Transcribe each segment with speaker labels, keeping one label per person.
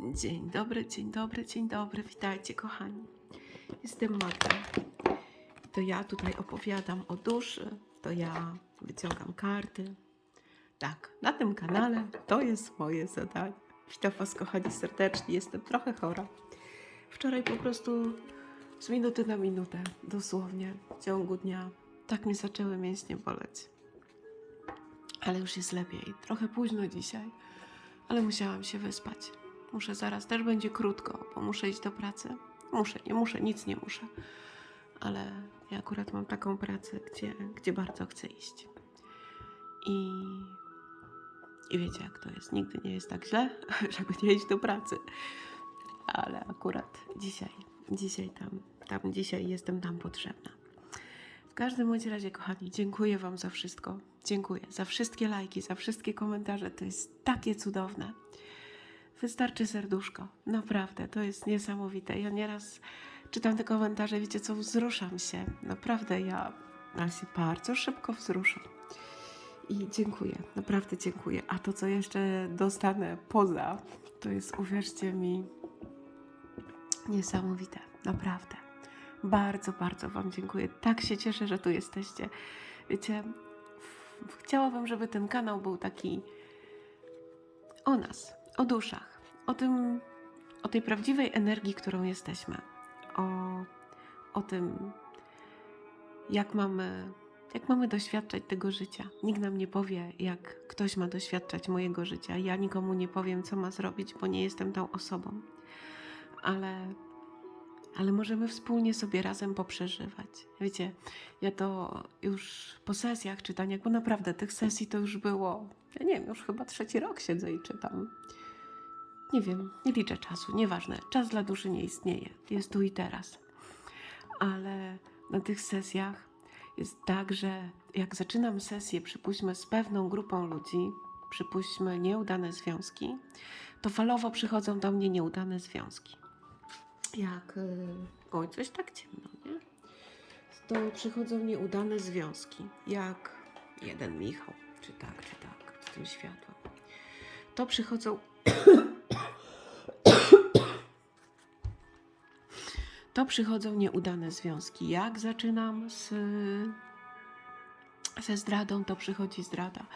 Speaker 1: Dzień dobry, dzień dobry, dzień dobry. Witajcie, kochani. Jestem Magda. To ja tutaj opowiadam o duszy, to ja wyciągam karty. Tak, na tym kanale to jest moje zadanie. Witam Was, kochani, serdecznie. Jestem trochę chora. Wczoraj po prostu z minuty na minutę, dosłownie, w ciągu dnia, tak mi zaczęły mięśnie boleć. Ale już jest lepiej. Trochę późno dzisiaj, ale musiałam się wyspać. Muszę zaraz, też będzie krótko, bo muszę iść do pracy. Muszę, nie muszę, nic nie muszę. Ale ja akurat mam taką pracę, gdzie, gdzie bardzo chcę iść. I, I wiecie, jak to jest. Nigdy nie jest tak źle, żeby nie iść do pracy. Ale akurat dzisiaj, dzisiaj tam, tam dzisiaj jestem tam potrzebna. W każdym bądź razie, kochani, dziękuję Wam za wszystko. Dziękuję za wszystkie lajki, za wszystkie komentarze. To jest takie cudowne. Wystarczy serduszko. Naprawdę, to jest niesamowite. Ja nieraz czytam te komentarze, wiecie co, wzruszam się. Naprawdę, ja, ja się bardzo szybko wzruszam. I dziękuję, naprawdę dziękuję. A to, co jeszcze dostanę poza, to jest, uwierzcie mi, niesamowite. Naprawdę. Bardzo, bardzo Wam dziękuję. Tak się cieszę, że tu jesteście. Wiecie, chciałabym, żeby ten kanał był taki o nas, o duszach, o tym, o tej prawdziwej energii, którą jesteśmy, o, o tym, jak mamy, jak mamy doświadczać tego życia. Nikt nam nie powie, jak ktoś ma doświadczać mojego życia. Ja nikomu nie powiem, co ma zrobić, bo nie jestem tą osobą. Ale, ale możemy wspólnie sobie razem poprzeżywać. Wiecie, ja to już po sesjach czytania, bo naprawdę tych sesji to już było, ja nie wiem, już chyba trzeci rok siedzę i czytam. Nie wiem, nie liczę czasu, nieważne. Czas dla duszy nie istnieje, jest tu i teraz. Ale na tych sesjach jest tak, że jak zaczynam sesję, przypuśćmy, z pewną grupą ludzi, przypuśćmy nieudane związki, to falowo przychodzą do mnie nieudane związki. Jak. Yy... Oj, coś tak ciemno, nie? To przychodzą nieudane związki. Jak jeden Michał, czy tak, czy tak, z tym światłem. To przychodzą. To przychodzą nieudane związki. Jak zaczynam z, ze zdradą, to przychodzi zdrada.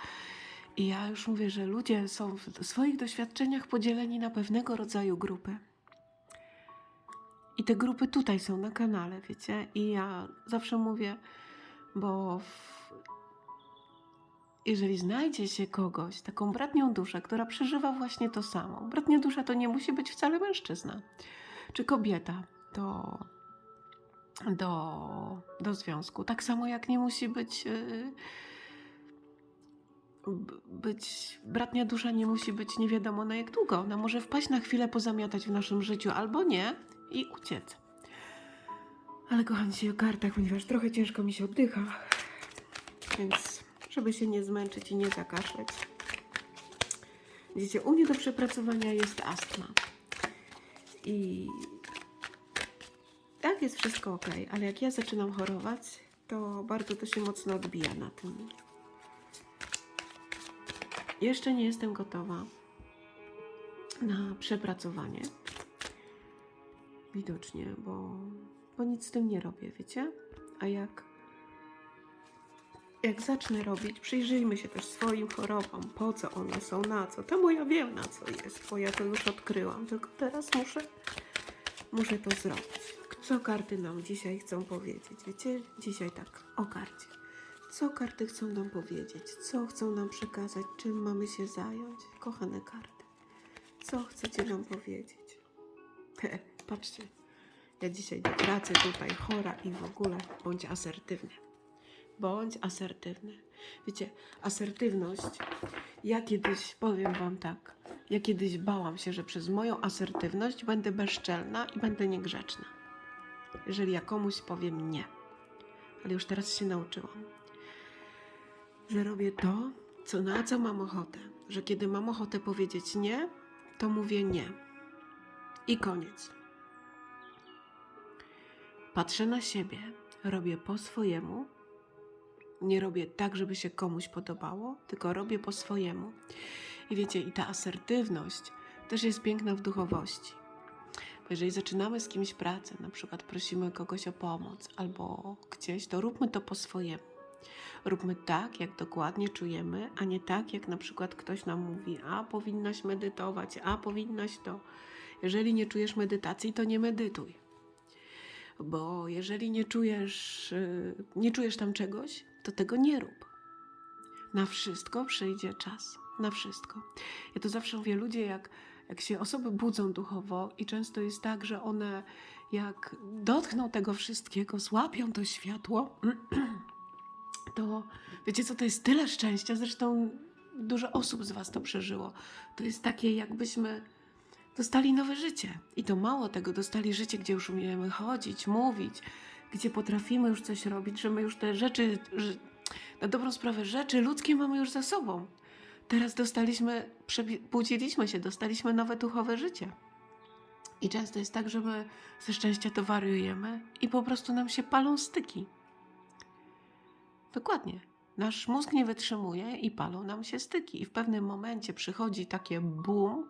Speaker 1: I ja już mówię, że ludzie są w swoich doświadczeniach podzieleni na pewnego rodzaju grupy. I te grupy tutaj są na kanale, wiecie? I ja zawsze mówię, bo w... jeżeli znajdzie się kogoś, taką bratnią duszę, która przeżywa właśnie to samo, bratnia dusza to nie musi być wcale mężczyzna czy kobieta do, do, do związku. Tak samo jak nie musi być. B- być bratnia dusza nie musi być nie wiadomo na jak długo. Ona może wpaść na chwilę, pozamiatać w naszym życiu, albo nie i uciec. Ale kochani się o kartach, ponieważ trochę ciężko mi się oddycha, więc żeby się nie zmęczyć i nie zakaszleć. Widzicie, u mnie do przepracowania jest astma. I tak jest wszystko ok, ale jak ja zaczynam chorować, to bardzo to się mocno odbija na tym. Jeszcze nie jestem gotowa na przepracowanie. Widocznie, bo, bo nic z tym nie robię, wiecie? A jak, jak zacznę robić, przyjrzyjmy się też swoim chorobom, po co one są, na co. To bo ja wiem, na co jest, bo ja to już odkryłam, tylko teraz muszę, muszę to zrobić. Co karty nam dzisiaj chcą powiedzieć? Wiecie, dzisiaj tak, o karcie. Co karty chcą nam powiedzieć? Co chcą nam przekazać? Czym mamy się zająć? Kochane karty, co chcecie nam powiedzieć? Patrzcie, ja dzisiaj do pracy tutaj chora i w ogóle bądź asertywny. Bądź asertywny. Wiecie, asertywność, ja kiedyś, powiem Wam tak, ja kiedyś bałam się, że przez moją asertywność będę bezczelna i będę niegrzeczna. Jeżeli ja komuś powiem nie. Ale już teraz się nauczyłam, że robię to, co, na co mam ochotę. Że kiedy mam ochotę powiedzieć nie, to mówię nie. I koniec. Patrzę na siebie, robię po swojemu. Nie robię tak, żeby się komuś podobało, tylko robię po swojemu. I wiecie, i ta asertywność też jest piękna w duchowości. Jeżeli zaczynamy z kimś pracę, na przykład prosimy kogoś o pomoc albo gdzieś, to róbmy to po swojemu. Róbmy tak, jak dokładnie czujemy, a nie tak, jak na przykład ktoś nam mówi, a powinnaś medytować, a powinnaś to. Jeżeli nie czujesz medytacji, to nie medytuj. Bo jeżeli nie czujesz, y, nie czujesz tam czegoś, to tego nie rób. Na wszystko przyjdzie czas. Na wszystko. Ja to zawsze mówię, ludzie, jak, jak się osoby budzą duchowo, i często jest tak, że one jak dotkną tego wszystkiego, złapią to światło, to wiecie co, to jest tyle szczęścia. Zresztą dużo osób z Was to przeżyło. To jest takie, jakbyśmy dostali nowe życie. I to mało tego, dostali życie, gdzie już umiemy chodzić, mówić, gdzie potrafimy już coś robić, że my już te rzeczy, na dobrą sprawę, rzeczy ludzkie mamy już za sobą. Teraz dostaliśmy, budziliśmy się, dostaliśmy nowe duchowe życie. I często jest tak, że my ze szczęścia to wariujemy i po prostu nam się palą styki. Dokładnie. Nasz mózg nie wytrzymuje i palą nam się styki. I w pewnym momencie przychodzi takie boom,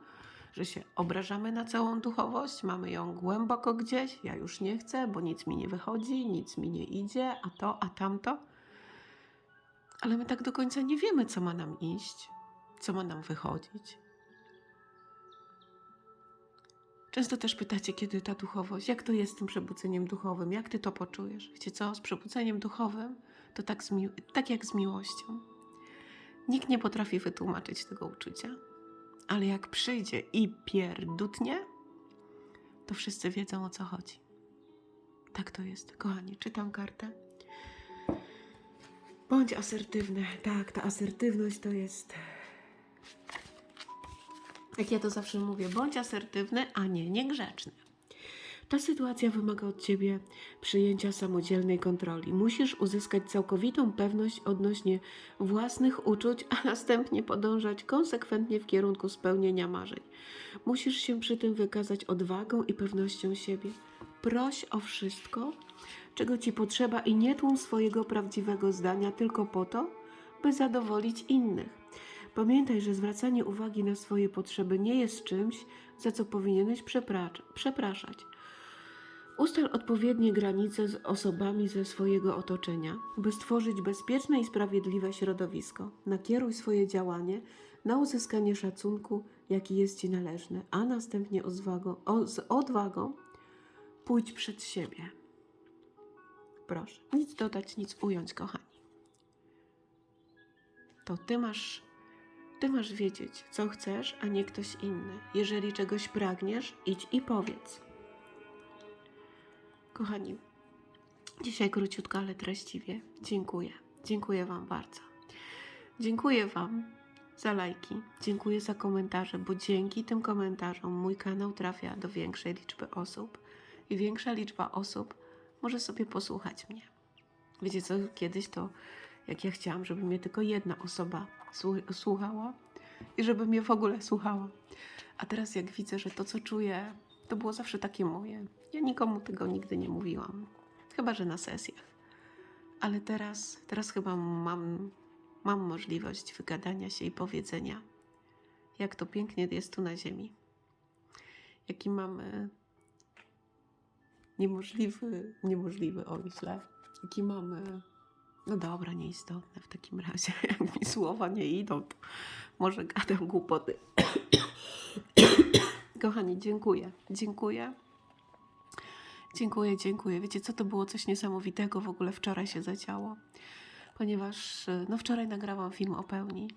Speaker 1: że się obrażamy na całą duchowość, mamy ją głęboko gdzieś, ja już nie chcę, bo nic mi nie wychodzi, nic mi nie idzie, a to, a tamto. Ale my tak do końca nie wiemy, co ma nam iść, co ma nam wychodzić. Często też pytacie, kiedy ta duchowość, jak to jest z tym przebudzeniem duchowym, jak ty to poczujesz? Wiecie co, z przebudzeniem duchowym to tak, tak jak z miłością. Nikt nie potrafi wytłumaczyć tego uczucia, ale jak przyjdzie i pierdutnie, to wszyscy wiedzą o co chodzi. Tak to jest, kochani. Czytam kartę. Bądź asertywny. Tak, ta asertywność to jest. Jak ja to zawsze mówię, bądź asertywny, a nie niegrzeczny. Ta sytuacja wymaga od ciebie przyjęcia samodzielnej kontroli. Musisz uzyskać całkowitą pewność odnośnie własnych uczuć, a następnie podążać konsekwentnie w kierunku spełnienia marzeń. Musisz się przy tym wykazać odwagą i pewnością siebie. Proś o wszystko, czego ci potrzeba i nie tłum swojego prawdziwego zdania tylko po to, by zadowolić innych. Pamiętaj, że zwracanie uwagi na swoje potrzeby nie jest czymś, za co powinieneś przepraszać. Ustal odpowiednie granice z osobami ze swojego otoczenia, by stworzyć bezpieczne i sprawiedliwe środowisko. Nakieruj swoje działanie na uzyskanie szacunku, jaki jest Ci należny, a następnie odwagą, o, z odwagą pójdź przed siebie. Proszę, nic dodać, nic ująć, kochani. To Ty masz, Ty masz wiedzieć, co chcesz, a nie ktoś inny. Jeżeli czegoś pragniesz, idź i powiedz. Kochani, dzisiaj króciutko, ale treściwie. Dziękuję. Dziękuję Wam bardzo. Dziękuję Wam za lajki. Dziękuję za komentarze, bo dzięki tym komentarzom mój kanał trafia do większej liczby osób i większa liczba osób może sobie posłuchać mnie. Wiecie co, kiedyś to jak ja chciałam, żeby mnie tylko jedna osoba słuchała i żeby mnie w ogóle słuchała. A teraz jak widzę, że to co czuję, to było zawsze takie moje. Ja nikomu tego nigdy nie mówiłam. Chyba, że na sesjach. Ale teraz, teraz chyba mam, mam możliwość wygadania się i powiedzenia, jak to pięknie jest tu na ziemi. Jaki mamy niemożliwy, niemożliwy, oj źle. Jaki mamy, no dobra, nieistotne w takim razie. Jak mi słowa nie idą, to może gadam głupoty. Kochani, dziękuję. Dziękuję. Dziękuję, dziękuję. Wiecie, co to było coś niesamowitego w ogóle wczoraj się zadziało? Ponieważ y, no wczoraj nagrałam film o pełni.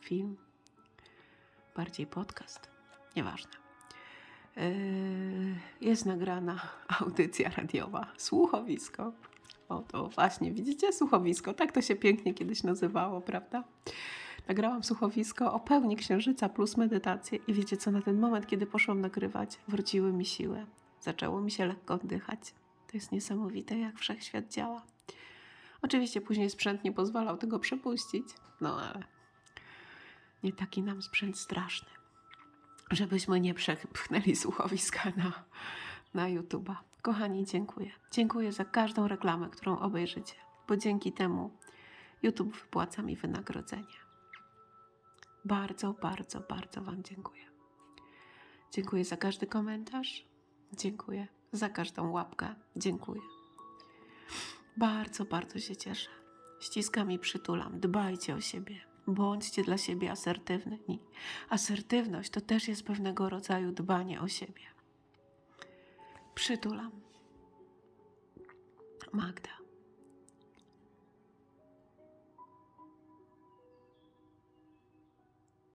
Speaker 1: Film, bardziej podcast, nieważne. Yy, Jest nagrana audycja radiowa, słuchowisko. O, to właśnie, widzicie, słuchowisko. Tak to się pięknie kiedyś nazywało, prawda? Nagrałam słuchowisko o pełni księżyca plus medytację i wiecie co, na ten moment, kiedy poszłam nagrywać, wróciły mi siły. Zaczęło mi się lekko oddychać. To jest niesamowite, jak wszechświat działa. Oczywiście później sprzęt nie pozwalał tego przepuścić, no ale nie taki nam sprzęt straszny, żebyśmy nie przepchnęli słuchowiska na, na YouTube'a. Kochani, dziękuję. Dziękuję za każdą reklamę, którą obejrzycie, bo dzięki temu YouTube wypłaca mi wynagrodzenie. Bardzo, bardzo, bardzo Wam dziękuję. Dziękuję za każdy komentarz. Dziękuję za każdą łapkę. Dziękuję. Bardzo, bardzo się cieszę. Ściskam i przytulam. Dbajcie o siebie. Bądźcie dla siebie asertywni. Asertywność to też jest pewnego rodzaju dbanie o siebie. Przytulam. Magda.